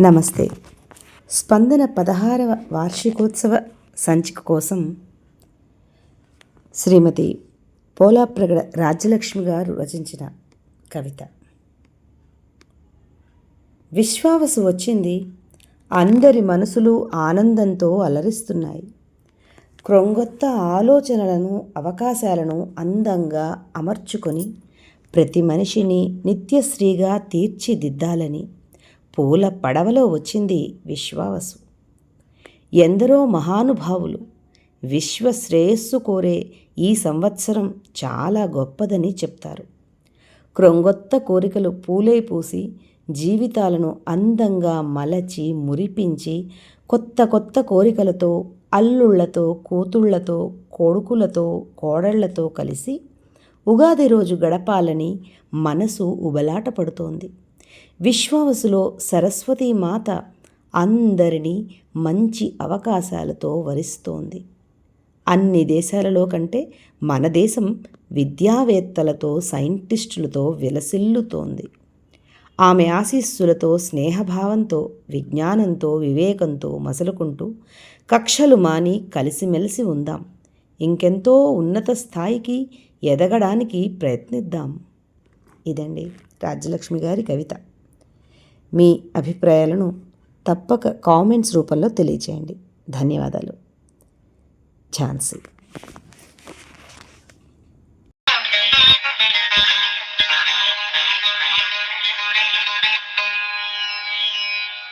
నమస్తే. స్పందన పదహారవ వార్షికోత్సవ సంచిక కోసం శ్రీమతి పోలాప్రగడ రాజ్యలక్ష్మి గారు రచించిన కవిత. విశ్వావసు వచ్చింది. అందరి మనసులు ఆనందంతో అలరిస్తున్నాయి. క్రొంగొత్త ఆలోచనలను అవకాశాలను అందంగా అమర్చుకొని ప్రతి మనిషిని నిత్యశ్రీగా తీర్చిదిద్దాలని పూల పడవలో వచ్చింది విశ్వావసు. ఎందరో మహానుభావులు విశ్వశ్రేయస్సు కోరే ఈ సంవత్సరం చాలా గొప్పదని చెప్తారు. క్రొంగొత్త కోరికలు పూలై పూసి జీవితాలను అందంగా మలచి మురిపించి కొత్త కొత్త కోరికలతో అల్లుళ్ళతో కూతుళ్ళతో కొడుకులతో కోడళ్ళతో కలిసి ఉగాది రోజు గడపాలని మనసు ఉబలాట పడుతోంది విశ్వావసులో సరస్వతీ మాత అందరినీ మంచి అవకాశాలతో వరిస్తోంది. అన్ని దేశాలలో కంటే మన దేశం విద్యావేత్తలతో సైంటిస్టులతో విలసిల్లుతోంది. ఆమె ఆశీస్సులతో స్నేహభావంతో విజ్ఞానంతో వివేకంతో మసలుకుంటూ కక్షలు మాని కలిసిమెలిసి ఉందాం. ఇంకెంతో ఉన్నత స్థాయికి ఎదగడానికి ప్రయత్నిద్దాం. ఇదండి రాజ్యలక్ష్మి గారి కవిత. మీ అభిప్రాయాలను తప్పక కామెంట్స్ రూపంలో తెలియచేయండి. ధన్యవాదాలు. ఝాన్సీ.